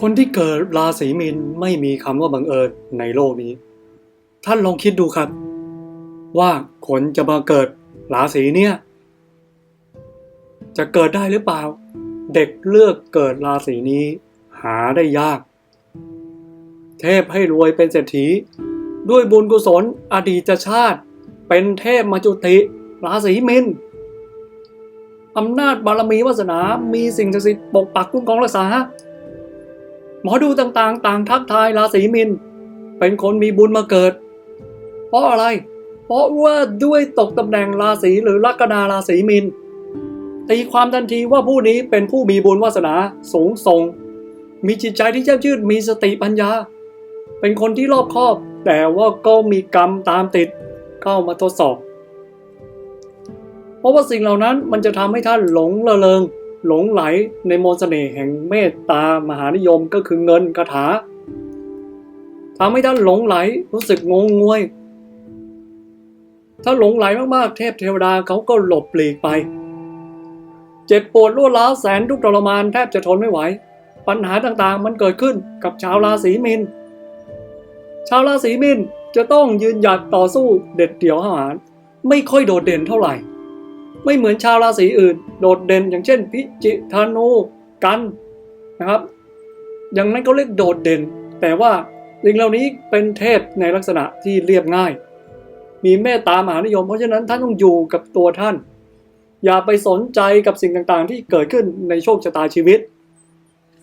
คนที่เกิดราศีมีนไม่มีคำว่าบังเอิญในโลกนี้ ท่านลองคิดดูครับ ว่าคนจะมาเกิดราศีเนี้ยจะเกิดได้หรือเปล่า เด็กเลือกเกิดราศีนี้ หาได้ยาก เทพให้รวยเป็นเศรษฐี ด้วยบุญกุศลอดีตชาติ เป็นเทพมาจุติราศีมินอำนาจบารมีวาสนา มีสิ่งศักดิ์สิทธิ์ปกปักคุ้มครองรักษา หมอดูต่างๆ ต่างทักทายราศีมิน เป็นคนมีบุญมาเกิด เพราะอะไร เพราะว่าด้วยตกตำแหน่งราศีหรือลัคนาราศีมินตีความทันทีว่าผู้นี้เป็นผู้มีบุญวาสนาสูงส่ง มีจิตใจที่เจ้าชื่นมีสติปัญญา เป็นคนที่รอบคอบ แต่ว่าก็มีกรรมตามติดเข้ามาทดสอบ เพราะว่าสิ่งเหล่านั้นมันจะทำให้ท่านหลงละเลง หลงไหลในมนต์เสน่ห์แห่งเมตตามหานิยมก็คือเงินคาถาทำให้ท่านหลงไหลรู้สึกงงงวย ถ้าหลงไหลมากๆ เทพเทวดาเขาก็หลบหลีกไป เจ็บปวดรวดร้าวแสนทุกข์ทรมานแทบจะทนไม่ไหว ปัญหาต่างๆมันเกิดขึ้นกับชาวราศีมิน ชาวราศีมินจะต้องยืนหยัดต่อสู้เด็ดเดี่ยวหาไม่ค่อยโดดเด่นเท่าไหร่ ไม่เหมือนชาวราศีอื่น โดดเด่นอย่างเช่น พิจิธนูกันนะครับ อย่างนั้นเขาเรียกโดดเด่น แต่ว่าสิ่งเหล่านี้เป็นเทพในลักษณะที่เรียบง่าย มีเมตตามหานิยม เพราะฉะนั้นท่านต้องอยู่กับตัวท่าน อย่าไปสนใจกับสิ่งต่างๆ ที่เกิดขึ้นในโชคชะตาชีวิต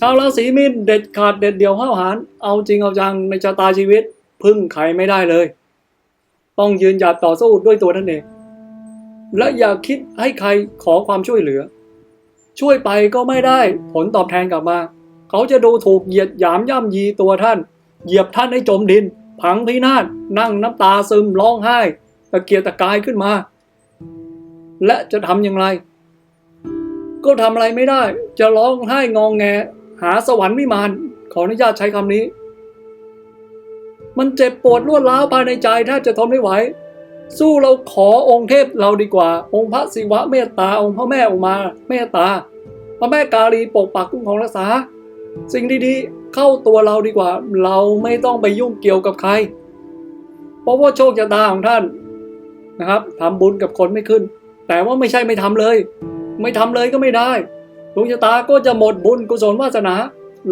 ชาวราศีมีนเด็ดขาดเด็ดเดี่ยวห้าวหาญเอาจริงเอาจังในชะตาชีวิต พึ่งใครไม่ได้เลย ต้องยืนหยัดต่อสู้ด้วยตัวท่านเอง และอย่าคิดให้ใครขอความช่วยเหลือ ช่วยไปก็ไม่ได้ผลตอบแทนกลับมา เขาจะดูถูกเหยียดหยามย่ำยีตัวท่าน เหยียบท่านให้จมดินพังพินาศนั่งน้ำตาซึมร้องไห้ ตะเกียกตะกายขึ้นมา และจะทำอย่างไร ก็ทำอะไรไม่ได้ จะร้องไห้งองแง หาสวรรค์วิมานขออนุญาตใช้คำนี้ มันเจ็บปวดรวดร้าวภายในใจแทบจะทนไม่ไหว สู้เราขอองค์เทพเราดีกว่า องค์พระศิวะเมตตา องค์พระแม่อุมาเมตตา พระแม่กาลีปกปักคุ้มครองรักษา สิ่งดีๆเข้าตัวเราดีกว่า เราไม่ต้องไปยุ่งเกี่ยวกับใคร เพราะว่าโชคชะตาของท่านนะครับทำบุญกับคนไม่ขึ้น แต่ว่าไม่ใช่ไม่ทำเลย ไม่ทำเลยก็ไม่ได้ดวงชะตาก็จะหมดบุญกุศลวาสนา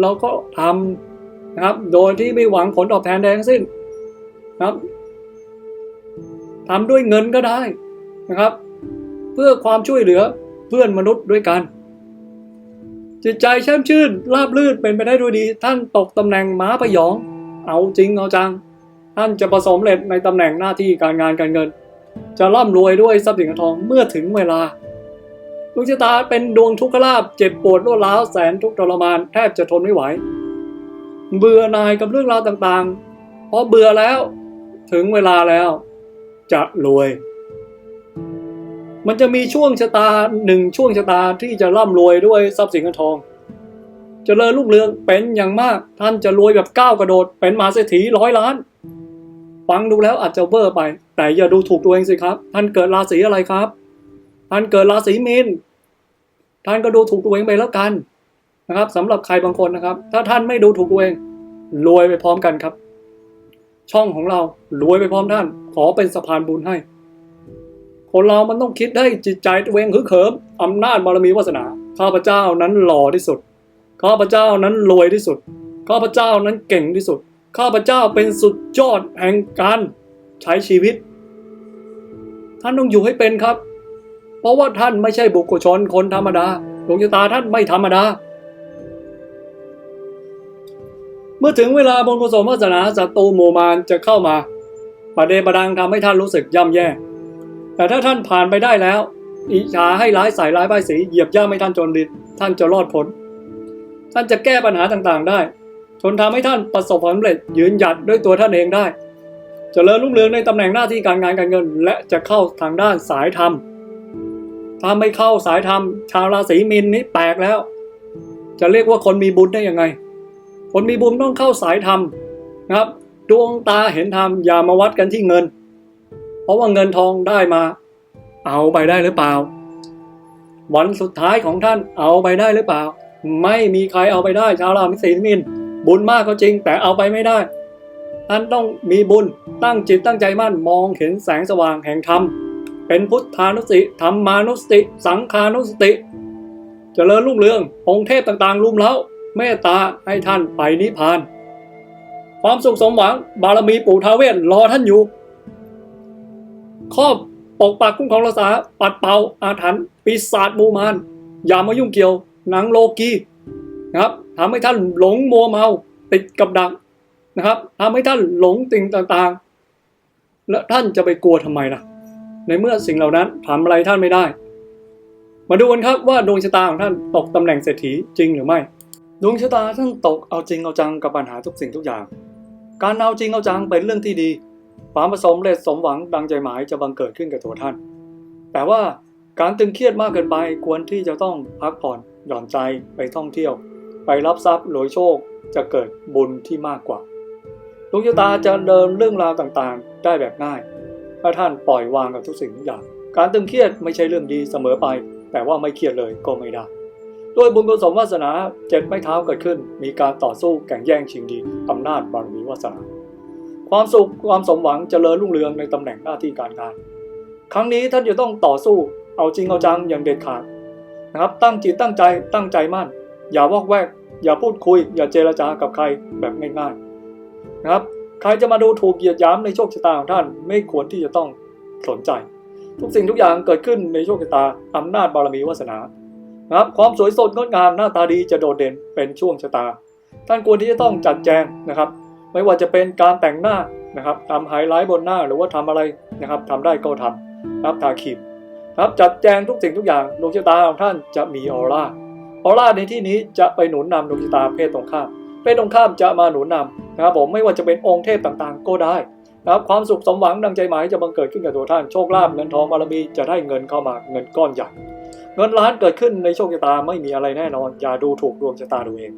เราก็ทำนะครับ โดยที่ไม่หวังผลตอบแทนใดทั้งสิ้นนะครับ ทำด้วยเงินก็ได้นะครับ เพื่อความช่วยเหลือเพื่อนมนุษย์ด้วยกัน จิตใจแช่มชื่นราบลื่นเป็นไปได้ด้วยดี ท่านตกตำแหน่งม้าพยอง เอาจริงเอาจัง ท่านจะประสบเร็จในตำแหน่งหน้าที่การงานการเงิน จะร่ำรวยด้วยทรัพย์สินทองเมื่อถึงเวลาดวงชะตาเป็นดวงทุกขลาภเจ็บปวดรวดร้าวแสนทุกทรมานแทบจะทนไม่ไหว เบื่อหน่ายกับเรื่องราวต่างๆ เพราะเบื่อแล้วถึงเวลาแล้ว จะรวย มันจะมีช่วงชะตาหนึ่งช่วงชะตาที่จะร่ำรวยด้วยทรัพย์สินเงินทองจเจริญรุ่งเรืองเป็นอย่างมาก ท่านจะรวยแบบก้าวกระโดด เป็นมหาเศรษฐีร้อยล้าน ฟังดูแล้วอาจจะเวอร์ไป แต่อย่าดูถูกตัวเองสิครับ ท่านเกิดราศีอะไรครับ ท่านเกิดราศีมีนท่านก็ดูถูกตัวเองไปแล้วกันนะครับสำหรับใครบางคนนะครับ ถ้าท่านไม่ดูถูกตัวเองรวยไปพร้อมกันครับ ช่องของเรารวยไปพร้อมท่าน ขอเป็นสะพานบุญให้ คนเรามันต้องคิดได้จิตใจตัวเองคือเขิมอำนาจบารมีวาสนา ข้าพเจ้านั้นหล่อที่สุด ข้าพเจ้านั้นรวยที่สุด ข้าพเจ้านั้นเก่งที่สุด ข้าพเจ้าเป็นสุดยอดแห่งการใช้ชีวิต ท่านต้องอยู่ให้เป็นครับ เพราะว่าท่านไม่ใช่บุคคลชนคนธรรมดาดวงชะตาท่านไม่ธรรมดา เมื่อถึงเวลาบนกุศลวาสนาศัตรูหมู่มารจะเข้ามาประเดประดังทำให้ท่านรู้สึกย่ำแย่ แต่ถ้าท่านผ่านไปได้แล้ว อิจฉาให้ร้ายใส่ร้ายป้ายสีเหยียบย่ำให้ท่านจนดินท่านจะรอดพ้นท่านจะแก้ปัญหาต่างๆ ได้ จนทำให้ท่านประสบความสำเร็จยืนหยัดด้วยตัวท่านเองได้จเจริญรุ่งเรืองในตำแหน่งหน้าที่การงานการเงิน และจะเข้าทางด้านสายธรรมถ้าไม่เข้าสายธรรมชาวราศีมีนนี่แปลกแล้ว จะเรียกว่าคนมีบุญได้ยังไง คนมีบุญต้องเข้าสายธรรมนะครับ ดวงตาเห็นธรรมอย่ามาวัดกันที่เงิน เพราะว่าเงินทองได้มา เอาไปได้หรือเปล่า วันสุดท้ายของท่านเอาไปได้หรือเปล่า ไม่มีใครเอาไปได้ชาวรามิศีมินบุญมากก็จริงแต่เอาไปไม่ได้ ท่านต้องมีบุญตั้งจิตตั้งใจมั่นมองเห็นแสงสว่างแห่งธรรมเป็นพุทธานุสติธรรมานุสติ สังขานุสติเจริญรุ่งเรืององค์เทพต่างๆรุมเล้า เมตตาให้ท่านไปนิพพาน ความสุขสมหวังบารมีปู่ทาเวศรอท่านอยู่ครอบปกปักคุ้มครองรักษาปัดเป่าอาถรรพ์ปีศาจมูมานอย่ามายุ่งเกี่ยวหนังโลกีนะครับทำให้ท่านหลงมัวเมาติดกับดักนะครับทำให้ท่านหลงติ่งต่างๆ แล้วท่านจะไปกลัวทำไมล่ะ ในเมื่อสิ่งเหล่านั้นทำอะไรท่านไม่ได้ มาดูกันครับว่าดวงชะตาของท่านตกตำแหน่งเศรษฐีจริงหรือไม่ ดวงชะตาท่านตกเอาจริงเอาจังกับปัญหาทุกสิ่งทุกอย่าง การเอาจริงเอาจังเป็นเรื่องที่ดีความประสมเร็จสมหวังดังใจหมายจะบังเกิดขึ้นกับตัวท่าน แต่ว่าการตึงเครียดมากเกินไปควรที่จะต้องพักผ่อนหย่อนใจไปท่องเที่ยว ไปรับทรัพย์หลวยโชคจะเกิดบุญที่มากกว่าดวงชะตาจะเดินเรื่องราวต่างๆ ได้แบบง่าย ถ้าท่านปล่อยวางกับทุกสิ่งทุกอย่าง การตึงเครียดไม่ใช่เรื่องดีเสมอไป แต่ว่าไม่เครียดเลยก็ไม่ได้ ด้วยบุญกุศลวาสนาเจ็ดไม้เท้าเกิดขึ้น มีการต่อสู้แข่งแย่งชิงดีอำนาจบารมีวาสนา ความสุขความสมหวังเจริญรุ่งเรืองในตำแหน่งหน้าที่การงาน ครั้งนี้ท่านจะต้องต่อสู้เอาจริงเอาจังอย่างเด็ดขาดนะครับตั้งจิตตั้งใจตั้งใจมั่น อย่าวอกแวก อย่าพูดคุย อย่าเจรจากับใครแบบง่ายๆนะครับใครจะมาดูถูกเหยียดหยามในโชคชะตาของท่านไม่ควรที่จะต้องสนใจ ทุกสิ่งทุกอย่างเกิดขึ้นในโชคชะตาอำนาจบารมีวาสนา นะครับความสวยสดงดงามหน้าตาดีจะโดดเด่นเป็นช่วงชะตา ท่านควรที่จะต้องจัดแจงนะครับ ไม่ว่าจะเป็นการแต่งหน้านะครับทำไฮไลท์บนหน้าหรือว่าทำอะไรนะครับทำได้ก็ทำนะครับทาครีมนะครับจัดแจงทุกสิ่งทุกอย่างดวงชะตาของท่านจะมีออร่าออร่าในที่นี้จะไปหนุนนำดวงชะตาเพศตรงข้ามเพศตรงข้ามจะมาหนุนนำนะครับผมไม่ว่าจะเป็นองค์เทพต่างๆ ก็ได้นะครับความสุขสมหวังดังใจหมายจะบังเกิดขึ้นกับตัวท่านโชคลาภเงินทองบารมีจะได้เงินเข้ามาเงินก้อนใหญ่ เงินล้านเกิดขึ้นในโชคชะตาไม่มีอะไรแน่นอน อย่าดูถูกดวงชะตาดูเอง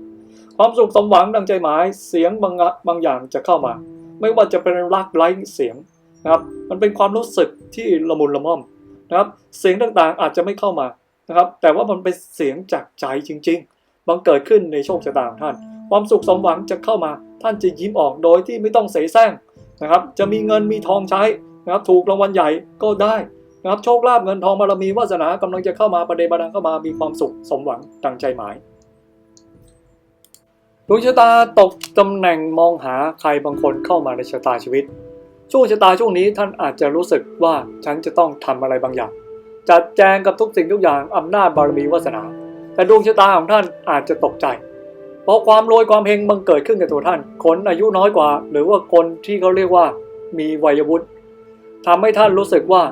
ความสุขสมหวังดังใจหมายเสียงบางอะบางอย่างจะเข้ามา ไม่ว่าจะเป็นรักไร้เสียงนะครับ มันเป็นความรู้สึกที่ละมุนละม่อมนะครับ เสียงต่างๆอาจจะไม่เข้ามานะครับ แต่ว่ามันเป็นเสียงจากใจจริง ๆ บังเกิดขึ้นในโชคชะตาของท่าน ความสุขสมหวังจะเข้ามา ท่านจะยิ้มออกโดยที่ไม่ต้องเสแสร้งนะครับ จะมีเงินมีทองใช้นะครับ ถูกรางวัลใหญ่ก็ได้ นะครับโชคลาภเงินทองบารมีวาสนากำลังจะเข้ามาประเดประดังเข้ามามีความสุขสมหวังดังใจหมายดวงชะตาตกตำแหน่งมองหาใครบางคนเข้ามาในชะตาชีวิต ช่วงชะตาช่วงนี้ท่านอาจจะรู้สึกว่าฉันจะต้องทำอะไรบางอย่าง จัดแจงกับทุกสิ่งทุกอย่างอำนาจบารมีวาสนา แต่ดวงชะตาของท่านอาจจะตกใจ เพราะความรวยความเฮงบังเกิดขึ้นกับตัวท่าน คนอายุน้อยกว่า หรือว่าคนที่เขาเรียกว่ามีวัยวุฒิทำให้ท่านรู้สึกว่า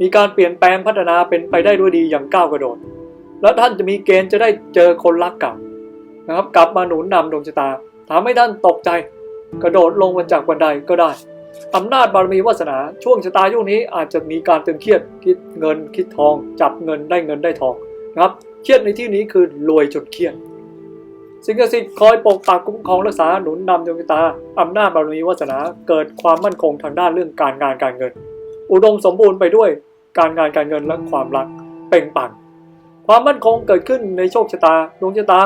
มีการเปลี่ยนแปลงพัฒนาเป็นไปได้ด้วยดีอย่างก้าวกระโดด แล้วท่านจะมีเกณฑ์จะได้เจอคนรักเก่านะครับ กลับมาหนุนนำดวงชะตาทำให้ท่านตกใจ กระโดดลงมาจากบันไดก็ได้อำนาจบารมีวาสนาช่วงชะตาช่วงนี้อาจจะมีการตึงเครียดคิดเงินคิดทอง จับเงินได้เงินได้ทองนะครับเครียดในที่นี้คือรวยจนเครียดสิ่งศักดิ์สิทธิ์คอยปกปักคุ้มครองรักษาหนุนนำดวงชะตาอำนาจบารมีวาสนาเกิดความมั่นคงทางด้านเรื่องการงานการเงิน อุดมสมบูรณ์ไปด้วย การงานการเงินและความรักเปล่งปลั่งความมั่นคงเกิดขึ้นในโชคชะตาดวงชะตา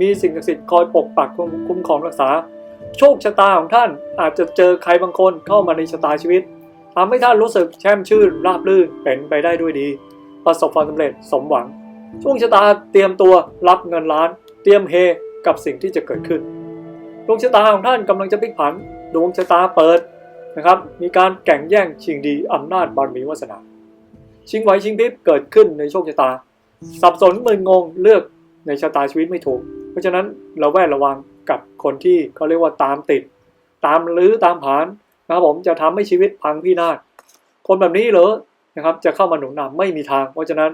มีสิ่งศักดิ์สิทธิ์คอยปกปักคุ้มครองรักษา โชคชะตาของท่านอาจจะเจอใครบางคนเข้ามาในชะตาชีวิตทำให้ท่านรู้สึกแช่มชื่นราบรื่นเป็นไปได้ด้วยดี ประสบความสำเร็จสมหวัง ช่วงชะตาเตรียมตัวรับเงินล้าน เตรียมเฮกับสิ่งที่จะเกิดขึ้นดวงชะตาของท่านกำลังจะพลิกผันดวงชะตาเปิดนะครับ มีการแข่งแย่งชิงดีอำนาจบารมีวาสนา ชิงไหวชิงพริบเกิดขึ้นในโชคชะตา สับสนมึนงงเลือกในชะตาชีวิตไม่ถูก เพราะฉะนั้นเราแวดระวังกับคนที่เขาเรียกว่าตามติด ตามลื้อตามผานนะครับผมจะทำให้ชีวิตพังพินาศคนแบบนี้เหรอนะครับ จะเข้ามาหนุนนำไม่มีทาง เพราะฉะนั้น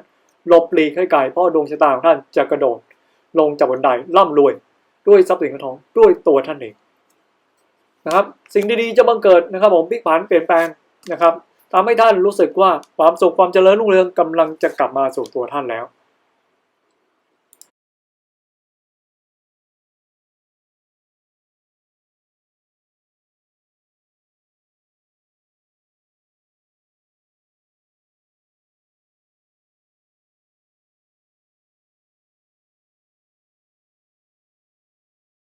หลบหลีกให้ไกลเพราะดวงชะตาของท่านจะกระโดด ลงจากบันไดร่ำรวย ด้วยทรัพย์สินเงินทองด้วยตัวท่านเองนะครับ สิ่งดีๆจะบังเกิดนะครับ ผมพลิกผันเปลี่ยนแปลงนะครับ ทำให้ท่านรู้สึกว่าความสุขความเจริญรุ่งเรืองกำลังจะกลับมาสู่ตัวท่านแล้ว